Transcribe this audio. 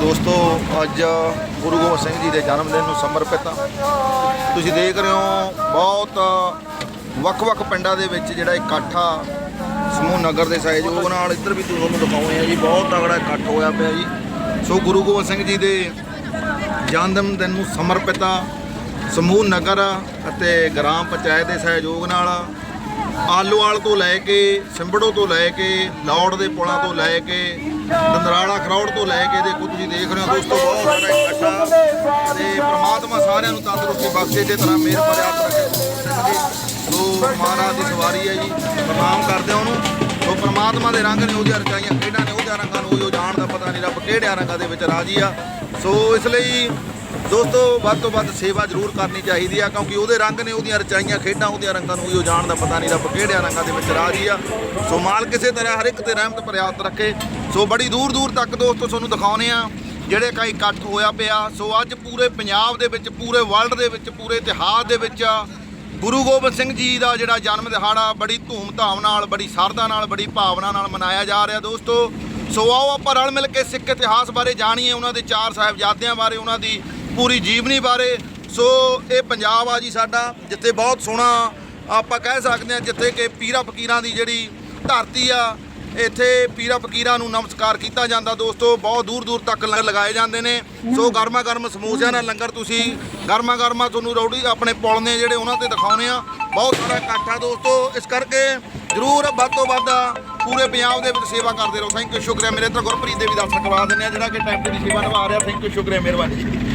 ਦੋਸਤੋ, ਅੱਜ ਗੁਰੂ ਗੋਬਿੰਦ ਸਿੰਘ ਜੀ ਦੇ ਜਨਮ ਦਿਨ ਨੂੰ ਸਮਰਪਿਤ ਆ। ਤੁਸੀਂ ਦੇਖ ਰਹੇ ਹੋ, ਬਹੁਤ ਵੱਖ-ਵੱਖ ਪਿੰਡਾਂ ਦੇ ਵਿੱਚ ਜਿਹੜਾ ਇਕੱਠ ਆ ਸਮੂਹ ਨਗਰ ਦੇ ਸਹਿਯੋਗ ਨਾਲ ਇੱਧਰ ਵੀ ਤੁਹਾਨੂੰ ਦਿਖਾਉਂਦੇ ਆ ਜੀ, ਬਹੁਤ ਤਗੜਾ ਇਕੱਠ ਹੋਇਆ ਪਿਆ ਜੀ। ਸੋ ਗੁਰੂ ਗੋਬਿੰਦ ਸਿੰਘ ਜੀ ਦੇ ਜਨਮ ਦਿਨ ਨੂੰ ਸਮਰਪਿਤ ਆ, ਸਮੂਹ ਨਗਰ ਅਤੇ ਗ੍ਰਾਮ ਪੰਚਾਇਤ ਦੇ ਸਹਿਯੋਗ ਨਾਲ ਆਲੋਵਾਲ ਤੋਂ ਲੈ ਕੇ, ਸਿੰਬੜੋ ਤੋਂ ਲੈ ਕੇ, ਲੌੜ ਦੇ ਪੁਲਾਂ ਤੋਂ ਲੈ ਕੇ ਦੰਦਰਾਲਾ ਖਰੌੜ ਤੋਂ ਲੈ ਕੇ ਦੇਖੋ ਤੁਸੀਂ ਦੇਖ ਰਹੇ ਹੋ ਦੋਸਤੋ, ਬਹੁਤ ਸਾਰਾ ਇਕੱਠਾ ਤੇ ਪ੍ਰਮਾਤਮਾ ਸਾਰਿਆਂ ਨੂੰ ਤੰਦਰੁਸਤੀ ਬਖਸ਼ੇ ਤੇ ਤਰ੍ਹਾਂ ਮਿਹਰ ਭਰਿਆ ਰੱਖੇ। ਸੋ ਮਹਾਰਾਜ ਦੀ ਸਵਾਰੀ ਹੈ ਜੀ, ਪ੍ਰਣਾਮ ਕਰਦੇ ਹਾਂ ਉਹਨੂੰ। ਸੋ ਪ੍ਰਮਾਤਮਾ ਦੇ ਰੰਗ ਨੇ ਉਹਦੀਆਂ ਰਚਾਈਆਂ, ਖੇਡਾਂ ਨੇ ਉਹਦੇ ਰੰਗਾਂ ਨੂੰ, ਉਹ ਜਾਣ ਦਾ ਪਤਾ ਨਹੀਂ ਰੱਬ ਕਿਹੜਿਆਂ ਰੰਗਾਂ ਦੇ ਵਿੱਚ ਰਾਜੀ ਆ। ਸੋ ਇਸ ਲਈ ਦੋਸਤੋ, ਵੱਧ ਤੋਂ ਵੱਧ ਸੇਵਾ ਜ਼ਰੂਰ ਕਰਨੀ ਚਾਹੀਦੀ ਆ, ਕਿਉਂਕਿ ਉਹਦੇ ਰੰਗ ਨੇ ਉਹਦੀਆਂ ਰਚਾਈਆਂ, ਖੇਡਾਂ ਉਹਦੀਆਂ ਰੰਗਾਂ ਨੂੰ ਉਹ ਜਾਣ ਦਾ ਪਤਾ ਨਹੀਂ ਰੱਬ ਕਿਹੜਿਆਂ ਰੰਗਾਂ ਦੇ ਵਿੱਚ ਰਾਜੀ ਆ। ਸੋ ਮਾਲ ਕਿਸੇ ਤਰ੍ਹਾਂ ਹਰ ਇੱਕ ਤੇ ਰਹਿਮਤ ਪ੍ਰਿਆਤ ਰੱਖੇ। ਸੋ ਬੜੀ ਦੂਰ ਦੂਰ ਤੱਕ ਦੋਸਤੋ ਤੁਹਾਨੂੰ ਦਿਖਾਉਨੇ ਆ, ਜਿਹੜੇ ਕਈ ਇਕੱਠ ਹੋਇਆ ਪਿਆ। ਸੋ ਅੱਜ ਪੂਰੇ ਪੰਜਾਬ ਦੇ ਵਿੱਚ, ਪੂਰੇ ਵਰਲਡ ਦੇ ਵਿੱਚ, ਪੂਰੇ ਇਤਿਹਾਸ ਦੇ ਵਿੱਚ ਗੁਰੂ ਗੋਬਿੰਦ ਸਿੰਘ ਜੀ ਦਾ ਜਿਹੜਾ ਜਨਮ ਦਿਹਾੜਾ ਬੜੀ ਧੂਮ-ਧਾਮ ਨਾਲ, ਬੜੀ ਸਰਦਾ ਨਾਲ, ਬੜੀ ਭਾਵਨਾ ਨਾਲ ਮਨਾਇਆ ਜਾ ਰਿਹਾ ਦੋਸਤੋ। ਸੋ ਆਓ ਆਪਾਂ ਰਲ ਮਿਲ ਕੇ ਸਿੱਖ ਇਤਿਹਾਸ ਬਾਰੇ ਜਾਣੀਏ, ਉਹਨਾਂ ਦੇ ਚਾਰ ਸਾਹਿਬਜ਼ਾਦਿਆਂ ਬਾਰੇ, ਉਹਨਾਂ ਦੀ ਪੂਰੀ ਜੀਵਨੀ ਬਾਰੇ। ਸੋ ਇਹ ਪੰਜਾਬ ਆ ਜੀ ਸਾਡਾ, ਜਿੱਥੇ ਬਹੁਤ ਸੋਹਣਾ ਆਪਾਂ ਕਹਿ ਸਕਦੇ ਹਾਂ, ਜਿੱਥੇ ਕਿ ਪੀਰਾ ਫਕੀਰਾਂ ਦੀ ਜਿਹੜੀ ਧਰਤੀ ਆ, ਇੱਥੇ ਪੀਰਾ ਫਕੀਰਾਂ ਨੂੰ ਨਮਸਕਾਰ ਕੀਤਾ ਜਾਂਦਾ ਦੋਸਤੋ। ਬਹੁਤ ਦੂਰ ਦੂਰ ਤੱਕ ਲੰਗਰ ਲਗਾਏ ਜਾਂਦੇ ਨੇ। ਸੋ ਗਰਮਾ ਗਰਮ ਸਮੋਸਿਆਂ ਨਾਲ ਲੰਗਰ ਤੁਸੀਂ ਗਰਮਾ ਗਰਮਾ ਤੁਹਾਨੂੰ ਰੌੜੀ ਆਪਣੇ ਪੁਲ ਨੇ ਜਿਹੜੇ ਉਹਨਾਂ ਤੇ ਦਿਖਾਉਣੇ ਆ। ਬਹੁਤ ਸਾਰਾ ਇਕੱਠ ਆ ਦੋਸਤੋ। ਇਸ ਕਰਕੇ ਜਰੂਰ ਵੱਧ ਤੋਂ ਵੱਧ ਪੂਰੇ ਪੰਜਾਬ ਦੇ ਵਿੱਚ ਸੇਵਾ ਕਰਦੇ ਰਹੋ। ਥੈਂਕ ਯੂ ਸ਼ੁਕਰੀਆ। ਮੇਰੇ ਤਾਂ ਗੁਰਪ੍ਰੀਤ ਦੇਵੀ ਦਰਸ਼ਨ ਕਰਵਾ ਦਿੰਦੇ ਆ, ਜਿਹੜਾ ਕਿ ਟਾਈਮ ਦੀ ਸੇਵਾ ਨਿਭਾ ਰਿਹਾ। ਥੈਂਕ ਯੂ ਸ਼ੁਕਰੀਆ, ਮਿਹਰਬਾਨੀ। ਜੀ